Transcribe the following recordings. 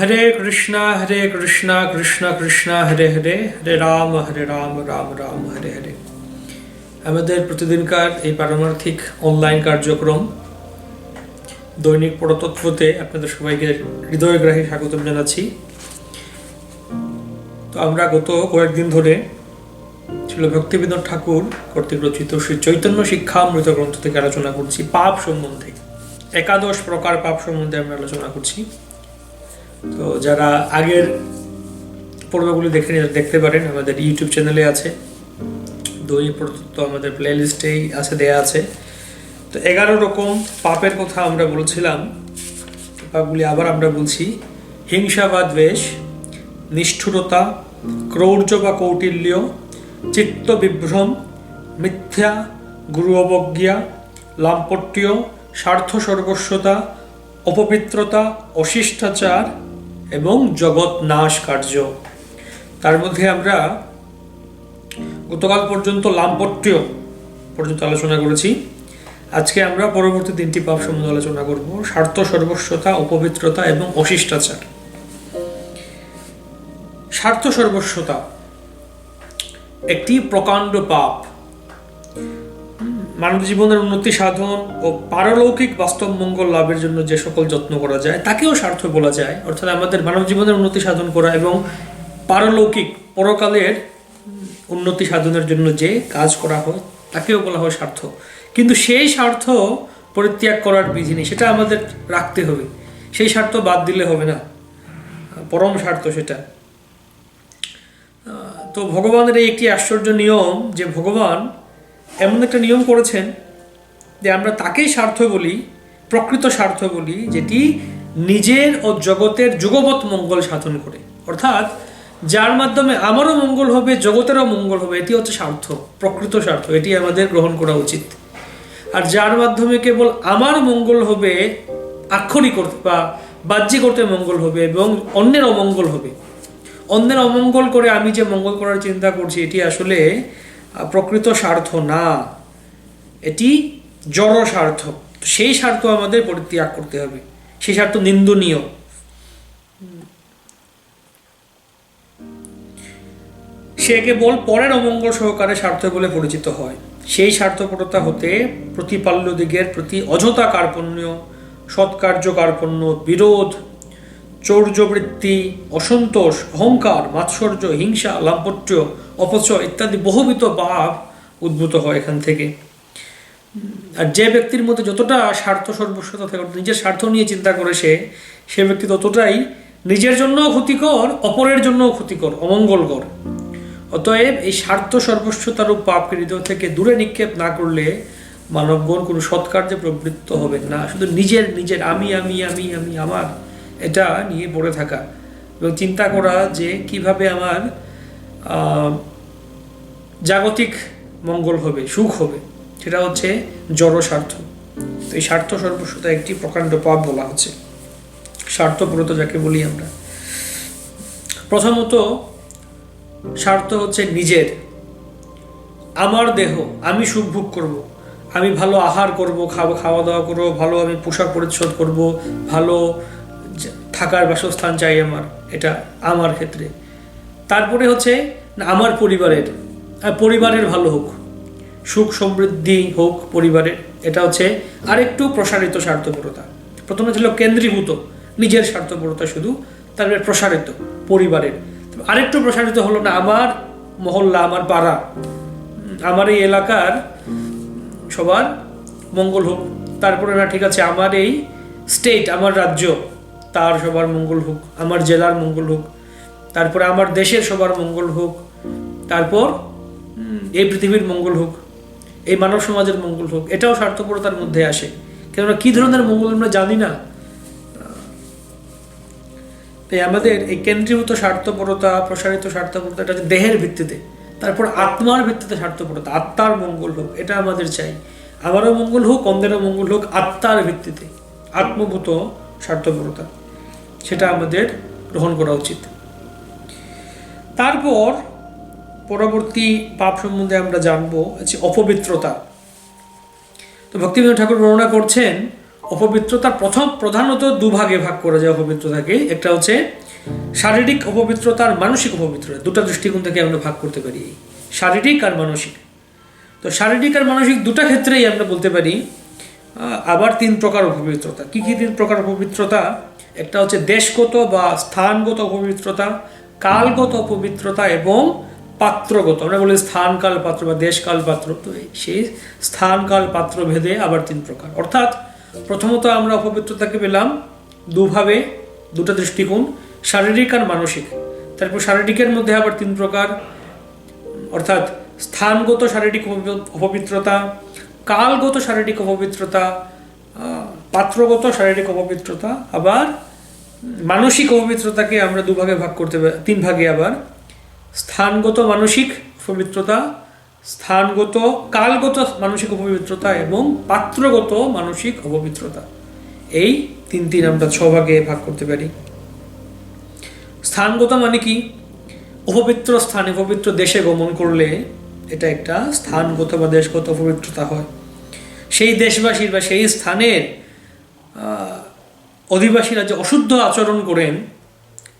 হরে কৃষ্ণ হরে কৃষ্ণ কৃষ্ণ কৃষ্ণ, হরে হরে হরে রাম হরে রাম রাম রাম, হরে হরে। আমাদের প্রতিদিনকার এই পারমার্থিক অনলাইন কার্যক্রম, দৈনিক পরতত্ত্বতে আপনাদের সবাইকে হৃদয়গ্রাহী স্বাগতম জানাচ্ছি। তো আমরা গত কয়েকদিন ধরে ছিল ভক্তিবিনোদ ঠাকুর কর্তৃক রচিত শ্রী চৈতন্য শিক্ষামৃত গ্রন্থ থেকে আলোচনা করছি, পাপ সম্বন্ধে। একাদশ প্রকার পাপ সম্বন্ধে আমরা আলোচনা করছি। তো যারা আগের পর্বগুলি দেখে দেখতে পারেন, আমাদের ইউটিউব চ্যানেলে আছে। দৈনিক প্রদত্ত আমাদের প্লে লিস্টেই আছে, দেয়া আছে। তো এগারো রকম পাপের কথা আমরা বলছিলাম। পাপগুলি আবার আমরা বলছি, হিংসা বা দ্বেষ, নিষ্ঠুরতা, ক্রৌর্য বা কৌটিল্য, চিত্ত বিভ্রম, মিথ্যা, গুরু অবজ্ঞা, লাম্পট্য, স্বার্থ সর্বস্বতা, অপবিত্রতা, অশিষ্টাচার এবং জগৎ নাশ কার্য। তার মধ্যে আমরা গতকাল পর্যন্ত লাম্পট্য পর্যন্ত আলোচনা করেছি। আজকে আমরা পরবর্তী তিনটি পাপ সম্বন্ধে আলোচনা করব। স্বার্থ, সর্বস্বতা, অপবিত্রতা এবং অশিষ্টাচার। স্বার্থ, সর্বস্বতা একটি প্রকাণ্ড পাপ। মানব জীবনের উন্নতি সাধন ও পারলৌকিক বাস্তব মঙ্গল লাভের জন্য যে সকল যত্ন করা যায়, তাকেও স্বার্থ বলা যায়। অর্থাৎ আমাদের মানব জীবনের উন্নতি সাধন করা এবং পারলৌকিক, পরকালের উন্নতি সাধনের জন্য যে কাজ করা হয়, তাকেও বলা হয় স্বার্থ কিন্তু সেই স্বার্থ পরিত্যাগ করার বিধি নেই, সেটা আমাদের রাখতে হবে। সেই স্বার্থ বাদ দিলে হবে না। পরম স্বার্থ সেটা। তো ভগবানের এই একটি আশ্চর্য নিয়ম যে ভগবান এমন একটা নিয়ম করেছেন যে আমরা তাকেই স্বার্থ বলি, প্রকৃত স্বার্থ বলি, যেটি নিজের ও জগতের যুগবৎ মঙ্গল সাধন করে। অর্থাৎ যার মাধ্যমে আমারও মঙ্গল হবে, জগতেরও মঙ্গল হবে, এটি হচ্ছে স্বার্থ, প্রকৃত স্বার্থ, এটি আমাদের গ্রহণ করা উচিত। আর যার মাধ্যমে কেবল আমার মঙ্গল হবে, আক্ষরিক করতে বা বাহ্যিক করতে মঙ্গল হবে এবং অন্যের অমঙ্গল হবে। অন্যের অমঙ্গল করে আমি যে মঙ্গল করার চিন্তা করছি, এটি আসলে প্রকৃত স্বার্থ না। এটি জড় স্বার্থ। সেই স্বার্থ আমাদের পরিত্যাগ করতে হবে। সেই স্বার্থ নিন্দনীয়। সে কেবল পরের অমঙ্গল সহকারে স্বার্থ বলে পরিচিত হয়। সেই স্বার্থপরতা হতে প্রতিপাল্য দিগের প্রতি অযথা কার্পণ্য, সৎকার্য কার্পণ্য, বিরোধ চৌর্যবৃত্তি, অসন্তোষ, অহংকার, মাৎসর্য, হিংসা, লাম্পট্য, অপচয় ইত্যাদি বহুবিধ ভাব উদ্ভূত হয় এখান থেকে। আর যে ব্যক্তির মধ্যে যতটা স্বার্থ সর্বস্বতা থাকে নিজের স্বার্থ নিয়ে চিন্তা করে সে সে ব্যক্তি ততটাই নিজের জন্যও ক্ষতিকর, অপরের জন্যও ক্ষতিকর, অমঙ্গলকর। অতএব এই স্বার্থ সর্বস্বতারূপ পাপকে হৃদয় থেকে দূরে নিক্ষেপ না করলে মানবগণ কোনো সৎকার্যে প্রবৃত্ত হবে না। শুধু নিজের নিজের, আমি আমি আমি আমি, আমার এটা নিয়ে পড়ে থাকা। এবং চিন্তা করা যে কীভাবে আমার জাগতিক মঙ্গল হবে, সুখ হবে, সেটা হচ্ছে জড় স্বার্থ। তো এই স্বার্থ সর্বস্বতা একটি প্রকাণ্ড পাপ বলা হচ্ছে। স্বার্থপরতা যাকে বলি আমরা। প্রথমত, স্বার্থ হচ্ছে নিজের। আমার দেহ, আমি সুখ ভোগ করব। আমি ভালো আহার করব খাওয়া খাওয়া দাওয়া করব, ভালো আমি পোশাক পরিচ্ছদ করব, ভালো থাকার বাসস্থান চাই আমার, এটা আমার ক্ষেত্রে। তারপরে হচ্ছে আমার পরিবারের পরিবারের ভালো হোক, সুখ সমৃদ্ধি হোক পরিবারের, এটা হচ্ছে আরেকটু প্রসারিত স্বার্থপরতা। প্রথমে ছিল কেন্দ্রীভূত, নিজের স্বার্থপরতা শুধু, তারপরে প্রসারিত পরিবারের। আরেকটু প্রসারিত হলো না, আমার মহল্লা, আমার পাড়া, আমার এই এলাকার সবার মঙ্গল হোক। তারপরে না, ঠিক আছে, আমার এই স্টেট আমার রাজ্য তার সবার মঙ্গল হোক, আমার জেলার মঙ্গল হোক, তারপরে আমার দেশের সবার মঙ্গল হোক, তারপর এই পৃথিবীর মঙ্গল হোক, এই মানব সমাজের মঙ্গল হোক, এটাও স্বার্থপরতার মধ্যে আসে। কেননা কি ধরনের মঙ্গল আমরা জানি না। তাই আমাদের এই কেন্দ্রীভূত স্বার্থপরতা, প্রসারিত স্বার্থপরতা, এটা দেহের ভিত্তিতে। তারপর আত্মার ভিত্তিতে স্বার্থপরতা, আত্মার মঙ্গল হোক, এটা আমাদের চাই। আমারও মঙ্গল হোক, অন্যেরও মঙ্গল হোক, আত্মার ভিত্তিতে। আত্মভূত স্বার্থপরতা। সেটা আমাদের গ্রহণ করা উচিত। তারপর পরবর্তী পাপ সম্বন্ধে আমরা জানব হচ্ছে অপবিত্রতা। তো ভক্তিবিনোদ ঠাকুর বর্ণনা করছেন, অপবিত্রতার প্রথম প্রধানত দুভাগে ভাগ করা যায় অপবিত্রতাকে। একটা হচ্ছে শারীরিক অপবিত্রতা আর মানসিক অপবিত্রতা। দুটা দৃষ্টিকোণ থেকে আমরা ভাগ করতে পারি, শারীরিক আর মানসিক। তো শারীরিক আর মানসিক দুটা ক্ষেত্রেই আমরা বলতে পারি আবার তিন প্রকার অপবিত্রতা। কী কী তিন প্রকার অপবিত্রতা? একটা হচ্ছে দেশগত বা স্থানগত অপবিত্রতা কালগত অপবিত্রতা এবং পাত্রগত। আমরা বলি স্থান কাল পাত্র বা দেশ কাল পাত্র। তো সেই স্থান কাল পাত্র ভেদে আবার তিন প্রকার। অর্থাৎ প্রথমত আমরা অপবিত্রতাকে পেলাম দুভাবে, দুটো দৃষ্টিকোণ, শারীরিক আর মানসিক। তারপর শারীরিকের মধ্যে আবার তিন প্রকার। অর্থাৎ স্থানগত শারীরিক অপবি- অপবিত্রতা কালগত শারীরিক অপবিত্রতা পাত্রগত শারীরিক অপবিত্রতা, আবার মানসিক অপবিত্রতাকে আমরা দুভাগে ভাগ করতে তিন ভাগে আবার। স্থানগত মানসিক অপবিত্রতা স্থানগত, কালগত মানসিক অপবিত্রতা এবং পাত্রগত মানসিক অপবিত্রতা। এই তিন তিন আমরা ছ ভাগে করতে পারি। স্থানগত মানে কি? অপবিত্র স্থানে, অপবিত্র দেশে গমন করলে এটা একটা স্থানগত বা দেশগত পবিত্রতা হয়। সেই দেশবাসীর বা সেই স্থানের অধিবাসীরা যে অশুদ্ধ আচরণ করেন,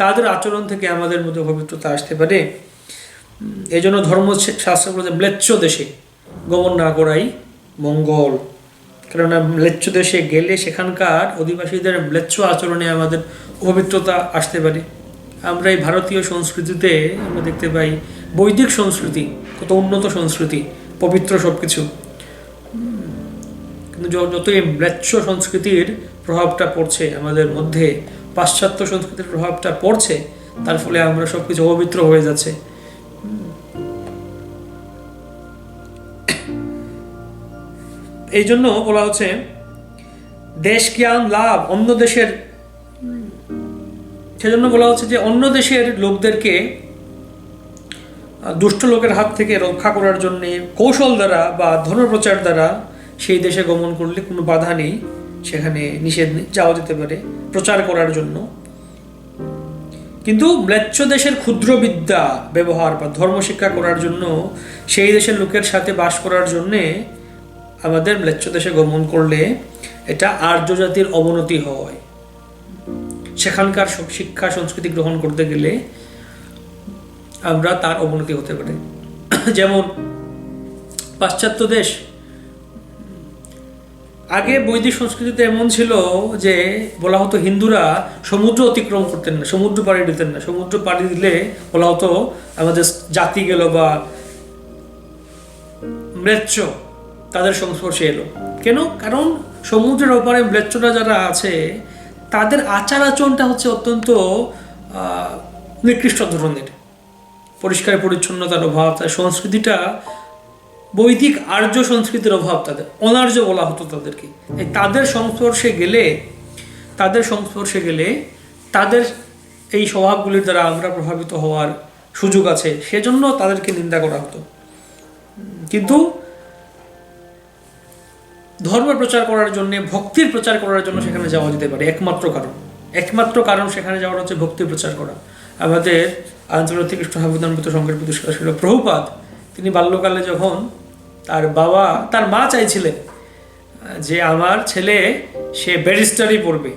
তাদের আচরণ থেকে আমাদের মধ্যে পবিত্রতা আসতে পারে। এই জন্য ধর্মশাস্ত্র বলে ম্লেচ্ছ দেশে গমন না করাই মঙ্গল। কেননা ম্লেচ্ছ দেশে গেলে সেখানকার অধিবাসীদের ম্লেচ্ছ আচরণে আমাদের অপবিত্রতা আসতে পারে। আমরা এই ভারতীয় সংস্কৃতিতে আমরা দেখতে পাই বৈদিক সংস্কৃতি, কত উন্নত সংস্কৃতি, পবিত্র সব কিছু কিন্তু যতই যত ম্লেচ্ছ সংস্কৃতির প্রভাবটা পড়ছে, আমাদের মধ্যে পাশ্চাত্য সংস্কৃতির প্রভাবটা পড়ছে, তার ফলে আমরা সব কিছু অপবিত্র হয়ে যাচ্ছে। এই জন্য বলা হচ্ছে, দেশ জ্ঞান লাভ অন্য দেশের? সেজন্য বলা হচ্ছে যে অন্য দেশের লোকদেরকে দুষ্ট লোকের হাত থেকে রক্ষা করার জন্য কৌশল দ্বারা বা ধর্মপ্রচার দ্বারা সেই দেশে গমন করলে কোনো বাধা নেই, সেখানে নিষেধ নেই যাওয়া যেতে পারে, প্রচার করার জন্য। কিন্তু ম্লেচ্ছ দেশের ক্ষুদ্র বিদ্যা ব্যবহার বা ধর্ম শিক্ষা করার জন্য, সেই দেশের লোকের সাথে বাস করার জন্যে আমাদের ম্লেচ্ছ দেশে গমন করলে এটা আর্য জাতির অবনতি হয়। সেখানকার সব শিক্ষা, সংস্কৃতি গ্রহণ করতে গেলে আমরা তার অবনতি হতে পারে। যেমন পাশ্চাত্য দেশ আগে বৈদিক সংস্কৃতিতে এমন ছিল যে বলা হতো হিন্দুরা সমুদ্র অতিক্রম করতেন না, সমুদ্র পাড়ি দিতেন না। সমুদ্র পাড়ি দিলে বলা হতো আমাদের জাতি গেল বা ম্লেচ্ছ, তাদের সংস্পর্শে এলো। কেন? কারণ সমুদ্রের ওপারে ম্লেচ্ছরা যারা আছে, তাদের আচার আচরণটা হচ্ছে অত্যন্ত নিকৃষ্ট ধরনের। পরিষ্কার পরিচ্ছন্নতার অভাব, তার সংস্কৃতিটা বৈদিক আর্য সংস্কৃতির অভাব তাদের, অনার্য বলা হতো তাদেরকে। এই তাদের সংস্পর্শে গেলে, তাদের সংস্পর্শে গেলে তাদের এই স্বভাবগুলির দ্বারা আমরা প্রভাবিত হওয়ার সুযোগ আছে, সেজন্য তাদেরকে নিন্দা করা হতো। কিন্তু ধর্ম প্রচার করার জন্য, ভক্তির প্রচার করার জন্য সেখানে যাওয়া যেতে পারে, একমাত্র কারণ। একমাত্র কারণ সেখানে যাওয়ার হচ্ছে ভক্তির প্রচার করা। আমাদের আন্তর্জাতিক কৃষ্ণ হাবুদানভূত সংঘের প্রতিষ্ঠা ছিল প্রভুপাদ। তিনি বাল্যকালে যখন তার বাবা, তার মা চাইছিলেন যে আমার ছেলে সে ব্যারিস্টারই পড়বে।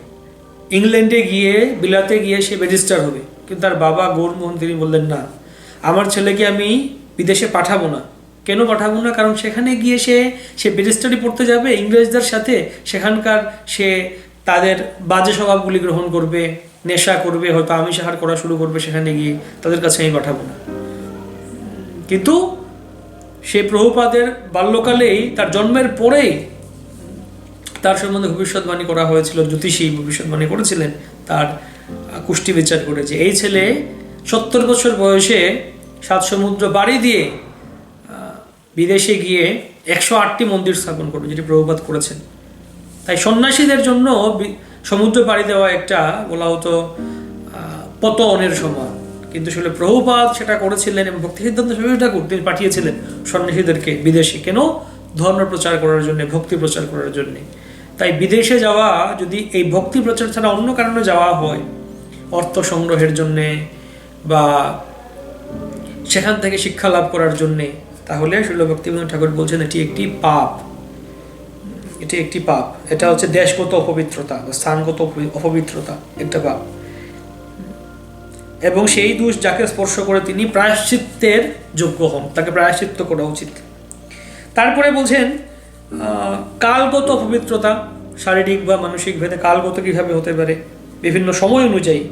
ইংল্যান্ডে গিয়ে, বিলাতে গিয়ে সে ব্যারিস্টার হবে। কিন্তু তার বাবা গৌরমোহন তিনি বললেন, না, আমার ছেলেকে আমি বিদেশে পাঠাবো না। কেন পাঠাবো না? কারণ সেখানে গিয়ে সে সে ব্যারিস্টারি পড়তে যাবে, ইংরেজদের সাথে। সেখানকার সে তাদের বাজে স্বভাবগুলি গ্রহণ করবে, নেশা করবে, হয়তো আমিষ আহার করা শুরু করবে সেখানে গিয়ে। তাদের কাছে আমি পাঠাবো না। কিন্তু সে প্রভুপাদের বাল্যকালেই, তার জন্মের পরেই তার সম্বন্ধে ভবিষ্যৎবাণী করা হয়েছিল, জ্যোতিষী ভবিষ্যৎবাণী করেছিলেন, তার কুষ্টি বিচার করে যে এই ছেলে সত্তর বছর বয়সে সাত সমুদ্র বাড়ি দিয়ে বিদেশে গিয়ে একশো আটটি মন্দির স্থাপন করবে যেটি প্রভুপাত করেছেন। তাই সন্ন্যাসীদের জন্য সমুদ্র পাড়ি দেওয়া একটা বলা হতো পতনের সমান কিন্তু আসলে প্রভুপাত সেটা করেছিলেন এবং ভক্তি সিদ্ধান্ত স্বামী ঠাকুর তিনি পাঠিয়েছিলেন সন্ন্যাসীদেরকে বিদেশে। কেন? ধর্ম প্রচার করার জন্য, ভক্তি প্রচার করার জন্য। তাই বিদেশে যাওয়া, যদি এই ভক্তি প্রচার ছাড়া অন্য কারণে যাওয়া হয়, অর্থ সংগ্রহের জন্যে বা সেখান থেকে শিক্ষা লাভ করার জন্যে, তাহলে শিল ভক্তিবিনোদ ঠাকুর বলছেন, এটি একটি পাপ। এটি একটি পাপ। এটা হচ্ছে দেশগত অপবিত্রতা বা স্থানগত অপবিত্রতা। একটা পাপ। এবং সেই দোষ যাকে স্পর্শ করে তিনি প্রায়শ্চিত্তের যোগ্য হন, তাকে প্রায়শ্চিত্ত করা উচিত। তারপরে বলছেন কালগত অপবিত্রতা শারীরিক বা মানসিক ভেদে কালগত কীভাবে হতে পারে? বিভিন্ন সময় অনুযায়ী।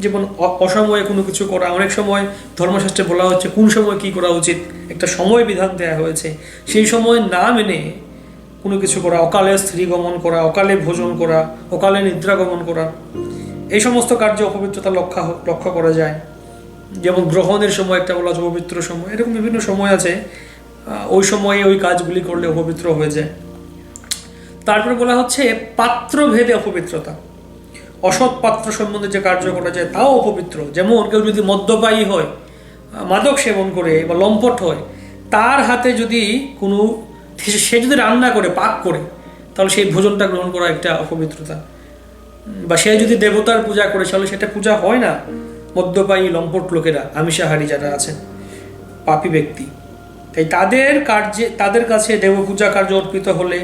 যেমন অসময়ে কোনো কিছু করা, অনেক সময় ধর্মশাস্ত্রে বলা হচ্ছে, কোন সময় কি করা উচিত? একটা সময় বিধান দেওয়া হয়েছে। সেই সময় না মেনে কোনো কিছু করা, অকালে স্ত্রী গমন করা, অকালে ভোজন করা, অকালে নিদ্রা গমন করা। এই সমস্ত কার্যে অপবিত্রতা লক্ষ্য লক্ষ্য করা যায়। যেমন গ্রহণের সময় একটা বলা হচ্ছে পবিত্র সময়, এরকম বিভিন্ন সময় আছে। ওই সময়ে ওই কাজগুলি করলে অপবিত্র হয়ে যায়। তারপরে বলা হচ্ছে পাত্রভেদে অপবিত্রতা। অসৎ পাত্র সম্বন্ধে যে কার্য করা যায় তাও অপবিত্র। যেমন কেউ যদি মদ্যপায়ী হয়, মাদক সেবন করে বা লম্পট হয়, তার হাতে যদি কোনো সে- যদি রান্না করে, পাক করে, তাহলে সেই ভোজনটা গ্রহণ করা একটা অপবিত্রতা। বা সে যদি দেবতার পূজা করে, তাহলে সেটা পূজা হয় না? মদ্যপায়ী, লম্পট লোকেরা, আমিষাহারী যারা আছেন, পাপী ব্যক্তি। তাই তাদের কার্যে, তাদের কাছে দেব পূজা কার্য অর্পিত হলে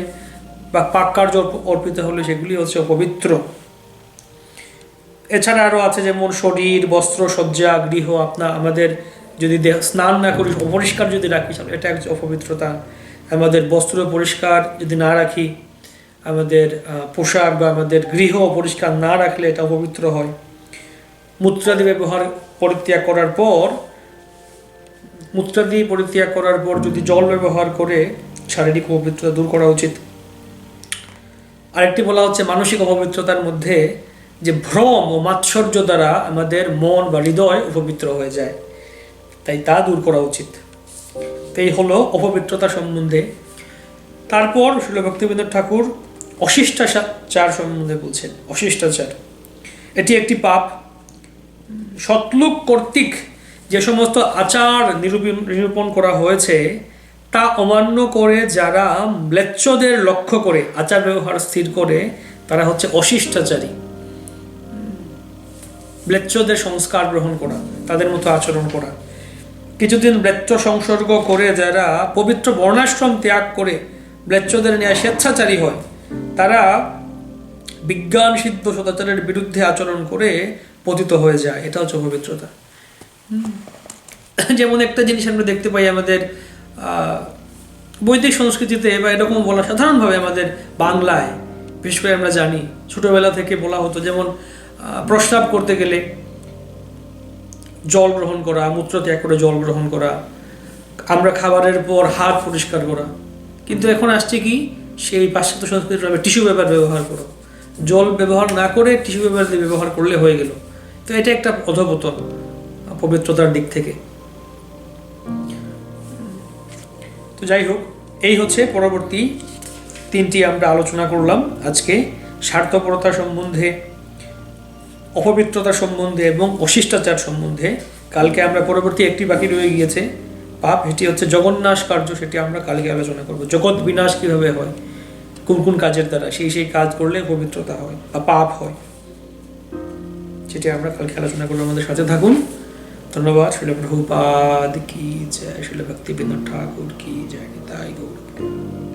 বা পাক কার্য অর্পিত হলে সেগুলি হচ্ছে অপবিত্র। এছাড়া আরও আছে যেমন শরীর, বস্ত্র, শয্যা, গৃহ আপনার আমাদের যদি স্নান না করি, অপরিষ্কার যদি রাখি এটা একটা অপবিত্রতা। আমাদের বস্ত্র পরিষ্কার যদি না রাখি আমাদের পোশাক বা আমাদের গৃহ পরিষ্কার না রাখলে এটা অপবিত্র হয়। মূত্রাদি ব্যবহার পরিত্যাগ করার পর মূত্রাদি পরিত্যাগ করার পর যদি জল ব্যবহার করে, শারীরিক অপবিত্রতা দূর করা উচিত। আরেকটি বলা হচ্ছে মানসিক অপবিত্রতার মধ্যে যে ভ্রম ও মাৎসর্য দ্বারা আমাদের মন বা হৃদয় অপবিত্র হয়ে যায়। তাই তা দূর করা উচিত। তো এই হলো অপবিত্রতা সম্বন্ধে। তারপর শিল ভক্তিবিনোদ ঠাকুর অশিষ্টাচার সম্বন্ধে বলছেন, অশিষ্টাচার। এটি একটি পাপ। সতলোক কর্তৃক যে সমস্ত আচার নিরূপণ করা হয়েছে, তা অমান্য করে যারা ম্লেচ্ছদের লক্ষ্য করে, আচার ব্যবহার স্থির করে, তারা হচ্ছে অশিষ্টাচারী। ম্লেচ্ছদের সংস্কার গ্রহণ করা, তাদের মতো আচরণ করা। কিছুদিন ম্লেচ্ছ সংসর্গ করে যারা পবিত্র বর্ণাশ্রম ত্যাগ করে ম্লেচ্ছদের নিয়ে স্বেচ্ছাচারী হয় তারা বিজ্ঞান সিদ্ধ সদাচারের বিরুদ্ধে আচরণ করে পতিত হয়ে যায়। এটা হচ্ছে পবিত্রতা। যেমন একটা জিনিস আমরা দেখতে পাই আমাদের বৈদিক সংস্কৃতিতে বা এরকম বলা সাধারণভাবে আমাদের বাংলায় বিশেষ করে আমরা জানি ছোটবেলা থেকে বলা হতো যেমন প্রস্রাব করতে গেলে জল গ্রহণ করা মূত্র ত্যাগ করে জল গ্রহণ করা আমরা খাবারের পর হাত পরিষ্কার করা। কিন্তু এখন আসছে কি? সেই পাশ্চাত্য সংস্কৃতির টিস্যু পেপার ব্যবহার করো। জল ব্যবহার না করে টিস্যু পেপার দিয়ে ব্যবহার করলে হয়ে গেল। তো এটা একটা অধপতন, পবিত্রতার দিক থেকে। তো যাই হোক, এই হচ্ছে পরবর্তী তিনটি আমরা আলোচনা করলাম আজকে। স্বার্থপরতা সম্বন্ধে, অপবিত্রতা সম্বন্ধে এবং অশিষ্টাচার সম্বন্ধে। কালকে আমরা পরবর্তী একটি বাকি রয়ে গিয়েছে। পাপ এটি হচ্ছে জগন্নাশ কার্য, সেটি আমরা কালকে আলোচনা করব। জগৎ বিনাশ কীভাবে হয়? কোন কোন কাজের দ্বারা? সেই সেই কাজ করলে পবিত্রতা হয় বা পাপ হয়। সেটি আমরা কালকে আলোচনা করব আমাদের সাথে থাকুন। ধন্যবাদ। শিল প্রভুপাদ কি জয়। শিল ভক্তিবিন্দন ঠাকুর, কি জয়, নিতাই গৌর